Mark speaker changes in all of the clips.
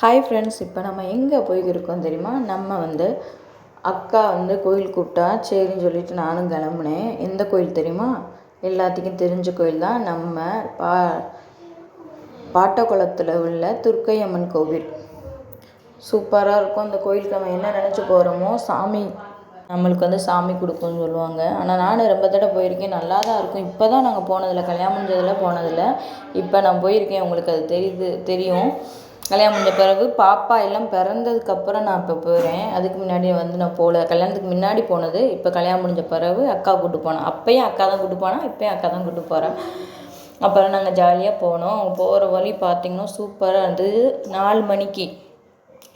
Speaker 1: Hi friends இப்போ நம்ம எங்கே போய்க்கிருக்கோம் தெரியுமா? நம்ம வந்து அக்கா வந்து கோயில் கூப்பிட்டா சரின்னு சொல்லிட்டு நானும் கிளம்புனேன். எந்த கோயில் தெரியுமா? எல்லாத்துக்கும் தெரிஞ்ச கோயில் தான் நம்ம பா பாட்டக்குளத்தில் உள்ள துர்க்கையம்மன் கோவில். சூப்பராக இருக்கும். அந்த கோயிலுக்கு நம்ம என்ன நினச்சி போகிறோமோ சாமி. நம்மளுக்கு வந்து சாமி கொடுக்கும்னு சொல்லுவாங்க. ஆனால் நானும் ரொம்ப தடவை போயிருக்கேன். நல்லா தான் இருக்கும். இப்போ தான் நாங்கள் போனதில்லை. கல்யாணம் முடிஞ்சதில் போனதில்லை. இப்போ நான் போயிருக்கேன். உங்களுக்கு அது தெரியுது தெரியும். கல்யாணம் முடிஞ்ச பிறகு பாப்பா எல்லாம் பிறந்ததுக்கப்புறம் நான் இப்போ போகிறேன் அதுக்கு முன்னாடி வந்து நான் போகல கல்யாணத்துக்கு முன்னாடி போனது இப்போ கல்யாணம் முடிஞ்ச பிறகு அக்கா கூட்டு போனேன். அப்போயும் அக்கா தான் கூப்பிட்டு போனால் இப்போயும் அக்கா தான் கூட்டு போகிறேன் அப்புறம் நாங்கள் ஜாலியாக போனோம். அவங்க போகிற வழி பார்த்திங்கன்னா சூப்பராக இருந்தது. நாலு மணிக்கு.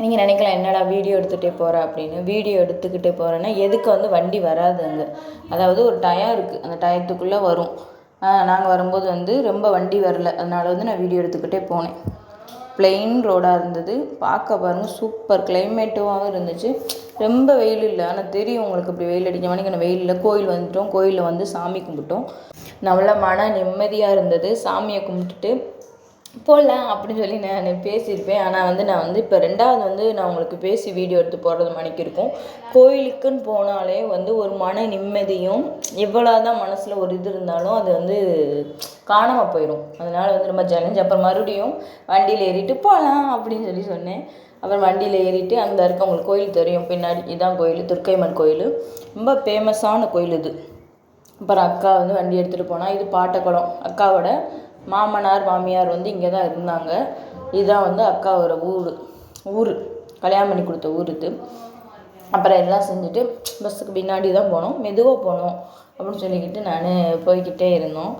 Speaker 1: நீங்கள் நினைக்கலாம் என்னடா வீடியோ எடுத்துகிட்டே போகிற அப்படின்னு. வீடியோ எடுத்துக்கிட்டே போகிறேன்னா எதுக்கு வந்து வண்டி வராது அங்கே. அதாவது ஒரு டயம் இருக்குது அந்த டயத்துக்குள்ளே வரும். நாங்கள் வரும்போது வந்து ரொம்ப வண்டி வரல. அதனால் வந்து நான் வீடியோ எடுத்துக்கிட்டே போனேன். பிளெயின் ரோடாக இருந்தது. பார்க்க பாருங்கள் சூப்பர் கிளைமேட்டாகவும் இருந்துச்சு. ரொம்ப வெயில் இல்லை. ஆனால் தெரியும் உங்களுக்கு இப்படி வெயில் அடிக்க மணிக்கு வெயிலில் கோயில் வந்துட்டோம். கோயிலில் வந்து சாமி கும்பிட்டோம். நல்ல மன நிம்மதியாக இருந்தது. சாமியை கும்பிட்டுட்டு போடலாம் அப்படின்னு சொல்லி நான் பேசியிருப்பேன். ஆனால் வந்து நான் வந்து இப்போ ரெண்டாவது வந்து நான் உங்களுக்கு பேசி வீடியோ எடுத்து போடுறது மணிக்கு இருக்கும் கோயிலுக்குன்னு போனாலே வந்து ஒரு மன நிம்மதியும் எவ்வளோ தான் மனசில் ஒரு இது இருந்தாலும் அது வந்து காணாமல் போயிடும் அதனால் வந்து ரொம்ப ஜலஞ்சு அப்புறம் மறுபடியும் வண்டியில் ஏறிட்டு போகலாம் அப்படின்னு சொல்லி சொன்னேன். அப்புறம் வண்டியில் ஏறிட்டு அந்த இருக்க உங்களுக்கு கோயில் தெரியும். பின்னாடி இதான் கோயில் துர்க்கைமன் கோயில். ரொம்ப ஃபேமஸான கோயில் இது. அப்புறம் அக்கா வந்து வண்டி எடுத்துகிட்டு போனால் இது பாட்டக்குளம். அக்காவோட மாமனார் மாமியார் வந்து இங்கே தான் இருந்தாங்க. இதுதான் வந்து அக்காவோட ஊர். ஊர். கல்யாணம் பண்ணி கொடுத்த ஊர் இது அப்புறம் எல்லாம் செஞ்சுட்டு பஸ்ஸுக்கு பின்னாடி தான் போனோம். மெதுவாக போனோம் அப்படின்னு சொல்லிக்கிட்டு நான் போய்கிட்டே இருந்தோம்.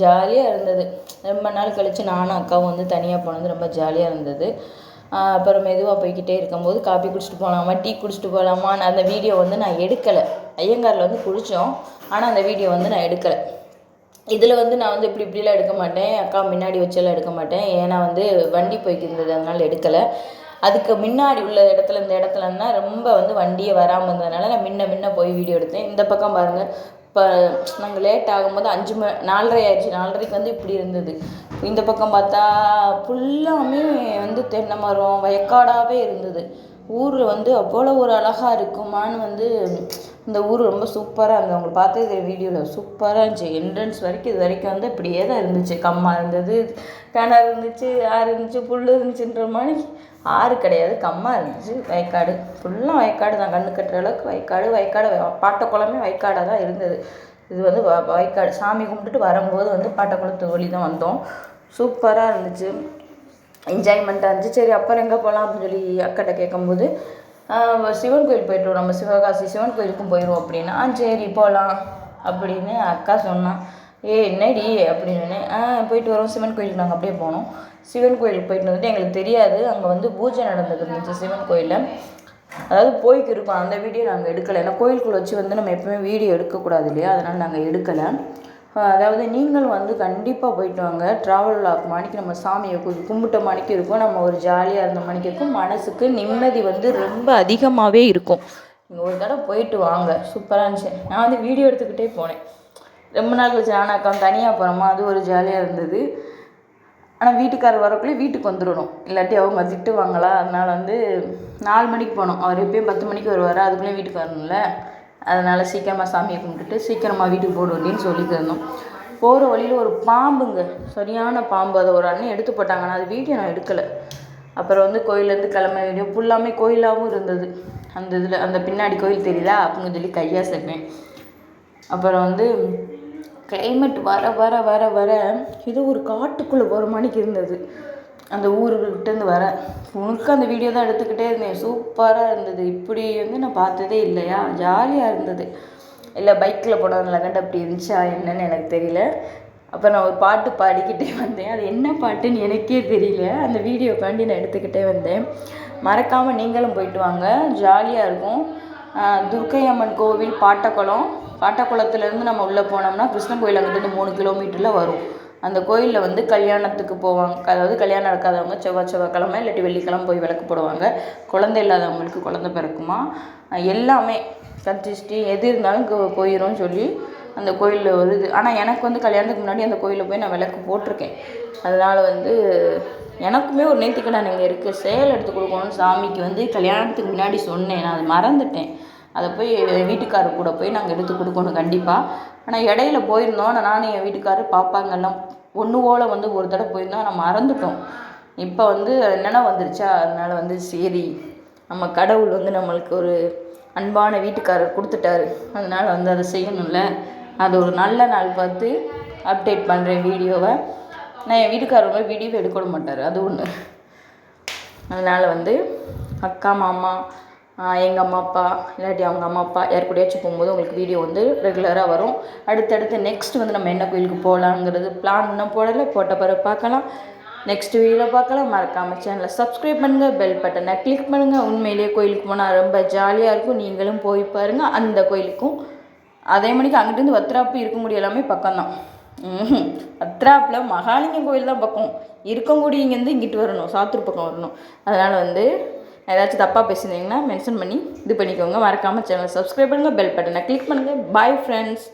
Speaker 1: ஜாலியாக இருந்தது. ரொம்ப நாள் கழித்து நானும் அக்காவும் வந்து தனியாக போனது ரொம்ப ஜாலியாக இருந்தது. அப்புறம் மெதுவாக போய்கிட்டே இருக்கும்போது காப்பி குடிச்சிட்டு போகலாமா டீ குடிச்சிட்டு போகலாமா அந்த வீடியோ வந்து நான் எடுக்கலை. ஐயங்காரில் வந்து குடித்தோம் ஆனால் அந்த வீடியோ வந்து நான் எடுக்கலை. இதில் வந்து நான் வந்து இப்படி இப்படிலாம் எடுக்க மாட்டேன் அக்கா முன்னாடி வச்செல்லாம் எடுக்க மாட்டேன். ஏன்னா வந்து வண்டி போய்க்கு இருந்தது அதனால் எடுக்கலை. அதுக்கு முன்னாடி உள்ள இடத்துல இந்த இடத்துலன்னா ரொம்ப வந்து வண்டியே வராமல் இருந்ததுனால நான் முன்ன முன்ன போய் வீடியோ எடுத்தேன். இந்த பக்கம் பாருங்கள் இப்போ நாங்கள் லேட் ஆகும்போது அஞ்சு ம நாலரை ஆயிடுச்சு. நாலரைக்கு வந்து இப்படி இருந்தது. இந்த பக்கம் பார்த்தா ஃபுல்லாமே வந்து தென்னை மரம் வயக்காடாகவே இருந்தது. ஊரில் வந்து அவ்வளோ ஒரு அழகாக இருக்குமான்னு வந்து இந்த ஊர் ரொம்ப சூப்பராக இருந்தது. அவங்களை பார்த்தது வீடியோவில் சூப்பராக இருந்துச்சு. என்ட்ரன்ஸ் வரைக்கும் இது வரைக்கும் வந்து இப்படியே தான் இருந்துச்சு. கம்மா இருந்தது கிணறு இருந்துச்சு ஆறு இருந்துச்சு புல் இருந்துச்சுன்ற மாதிரி ஆறு கிடையாது கம்மா இருந்துச்சு. வயக்காடு ஃபுல்லாக வயக்காடு தான். கண்ணு கட்டுற அளவுக்கு வயக்காடு வயக்காடு பாட்டக்குளமே வயக்காடாக தான் இருந்தது. இது வந்து வயக்காடு சாமி கும்பிட்டுட்டு வரும்போது வந்து பாட்டக்குளத்து வழி தான் வந்தோம். சூப்பராக இருந்துச்சு. என்ஜாய்மெண்ட்டாக இருந்துச்சு. சரி அப்புறம் எங்கே போகலாம் அப்படின்னு சொல்லி அக்கிட்ட கேட்கும்போது சிவன் கோயில் போய்ட்டு நம்ம சிவகாசி சிவன் கோயிலுக்கும் போயிடுவோம் அப்படின்னா சரி போகலாம் அப்படின்னு அக்கா சொன்னான் ஏ என்னடி அப்படின்னு. ஆ போயிட்டு வரோம். சிவன் கோயிலுக்கு நாங்கள் அப்படியே போனோம். சிவன் கோயிலுக்கு போயிட்டு வந்துட்டு எங்களுக்கு தெரியாது. அங்கே வந்து பூஜை நடந்துட்டு இருந்துச்சு சிவன் கோயிலில். அதாவது போய்க்கு இருக்கோம். அந்த வீடியோ நாங்கள் எடுக்கலை. ஏன்னா கோயிலுக்குள்ளே வச்சு வந்து நம்ம எப்பவுமே வீடியோ எடுக்கக்கூடாது இல்லையா? அதனால் நாங்கள் எடுக்கலை. அதாவது நீங்களும் வந்து கண்டிப்பாக போயிட்டு வாங்க. ட்ராவல் லாக் மாணிக்கு நம்ம சாமியை கும்பிட்ட மாணிக்கு இருக்கும். நம்ம ஒரு ஜாலியாக இருந்த மாணிக்கு இருக்கும். மனசுக்கு நிம்மதி வந்து ரொம்ப அதிகமாகவே இருக்கும். நீங்கள் ஒரு தடவை போயிட்டு வாங்க. சூப்பராக இருந்துச்சு. நான் வந்து வீடியோ எடுத்துக்கிட்டே போனேன். ரொம்ப நாள் கழிச்சு நானும் அக்கா தனியாக போகிறோமா அது ஒரு ஜாலியாக இருந்தது. ஆனால் வீட்டுக்காரர் வரக்குள்ளே வீட்டுக்கு வந்துடணும். இல்லாட்டி அவங்க திட்டுவாங்களா? அதனால் வந்து நாலு மணிக்கு போனோம். அவர் எப்பயும் பத்து மணிக்கு வருவார். அதுக்குள்ளேயும் வீட்டுக்கு வரணும்ல. அதனால் சீக்கிரமாக சாமியை கும்பிட்டுட்டு சீக்கிரமாக வீட்டுக்கு போடு அப்படின்னு தந்தோம் போகிற வழியில் ஒரு பாம்புங்க. சரியான பாம்பு. அதை ஒரு அண்ணன் எடுத்து போட்டாங்க. நான் அது வீடியோ நான் எடுக்கலை. அப்புறம் வந்து கோயிலேருந்து கிளம்ப வீடியோ ஃபுல்லாமே கோயிலாகவும் இருந்தது. அந்த இதில் அந்த பின்னாடி கோயில் தெரியுதா அப்படின்னு சொல்லி கையாக சேர்ப்பேன் அப்புறம் வந்து கிளைமேட் வர வர வர வர இது ஒரு காட்டுக்குள்ளே ஒரு மணிக்கு இருந்தது. அந்த ஊருக்கிட்டேருந்து வர. முழுக்க அந்த வீடியோ தான் எடுத்துக்கிட்டே இருந்தேன். சூப்பராக இருந்தது. இப்படி வந்து நான் பார்த்ததே இல்லையா? ஜாலியாக இருந்தது. இல்லை பைக்கில் போனதில் கண்டு அப்படி இருந்துச்சா என்னன்னு எனக்கு தெரியல. அப்போ நான் ஒரு பாட்டு பாடிக்கிட்டே வந்தேன். அது என்ன பாட்டுன்னு எனக்கே தெரியல. அந்த வீடியோக்காண்டி நான் எடுத்துக்கிட்டே வந்தேன். மறக்காமல் நீங்களும் போயிட்டு வாங்க. ஜாலியாக இருக்கும். துர்க்கை அம்மன் கோவில் பாட்டக்குளம். பாட்டக்குளத்துலேருந்து நம்ம உள்ளே போனோம்னா கிருஷ்ணன் கோயில் அங்கிட்டு மூணு கிலோமீட்டரில் வரும். அந்த கோயிலில் வந்து கல்யாணத்துக்கு போவாங்க. அதாவது கல்யாணம் நடக்காதவங்க செவ்வாய் செவ்வாய்க்கிழமை இல்லாட்டி வெள்ளிக்கிழமை போய் விளக்கு போடுவாங்க. குழந்தை இல்லாதவங்களுக்கு குழந்த பிறக்குமா? எல்லாமே கந்திஷ்டி எது இருந்தாலும் போயிடும்னு சொல்லி அந்த கோயிலில் வருது ஆனால் எனக்கு வந்து கல்யாணத்துக்கு முன்னாடி அந்த கோயிலில் போய் நான் விளக்கு போட்டிருக்கேன். அதனால் வந்து எனக்குமே ஒரு நேர்த்திக்கடன் இங்கே இருக்குது சேல் எடுத்து கொடுக்கணும்னு சாமிக்கு வந்து கல்யாணத்துக்கு முன்னாடி சொன்னேன். நான் அதை மறந்துட்டேன். அதை போய் வீட்டுக்காரர் கூட போய் நாங்கள் எடுத்து கொடுக்கணும் கண்டிப்பாக ஆனால் இடையில போயிருந்தோம். ஆனால் நானும் என் வீட்டுக்காரர் பாப்பாங்கெல்லாம் ஒன்றுவோல வந்து ஒரு தடவை போயிருந்தோம் ஆனால் மறந்துட்டோம். இப்போ வந்து என்னென்ன வந்துருச்சா? அதனால் வந்து சரி நம்ம கடவுள் வந்து நம்மளுக்கு ஒரு அன்பான வீட்டுக்காரர் கொடுத்துட்டாரு. அதனால் வந்து அதை செய்யணும்ல. அது ஒரு நல்ல நாள் பார்த்து அப்டேட் பண்ணுறேன் வீடியோவை. நான் என் வீட்டுக்காரவங்க வீடியோ எடுக்க விட மாட்டார். அது ஒன்று அதனால் வந்து அக்கா மாமா எங்கள் அம்மா அப்பா இல்லாட்டி அவங்க அம்மா அப்பா யார் கூடயாச்சும் போகும்போது உங்களுக்கு வீடியோ வந்து ரெகுலராக வரும். அடுத்தடுத்து நெக்ஸ்ட் வந்து நம்ம என்ன கோயிலுக்கு போகலாங்கிறது பிளான் இன்னும் போடலை. போட்ட பிறகு பார்க்கலாம். நெக்ஸ்ட் வீடியோவில் பார்க்கலாம். மறக்காமல் சேனலை சப்ஸ்கிரைப் பண்ணுங்கள் பெல் பட்டனை கிளிக் பண்ணுங்கள் உண்மையிலேயே கோயிலுக்கு போனால் ரொம்ப ஜாலியாக இருக்கும். நீங்களும் போய் பாருங்கள் அந்த கோயிலுக்கும் அதே மணிக்கு அங்கிட்டேருந்து வத்ராப்பு இருக்க முடிய எல்லாமே பக்கம்தான். வத்ராப்பில் மகாலிங்கம் கோயில் தான் பக்கம். இருக்கக்கூடிய இங்கேருந்து இங்கிட்டு வரணும். சாத்தூர் பக்கம் வரணும். அதனால் வந்து ஏதாச்சும் தப்பாக பேசியிருந்தீங்கன்னா மென்ஷன் பண்ணி இது பண்ணிக்கோங்க. மறக்காமல் சேனலை சப்ஸ்கிரைப் பண்ணுங்கள் பெல் பட்டனை கிளிக் பண்ணுங்கள் பாய் ஃப்ரெண்ட்ஸ்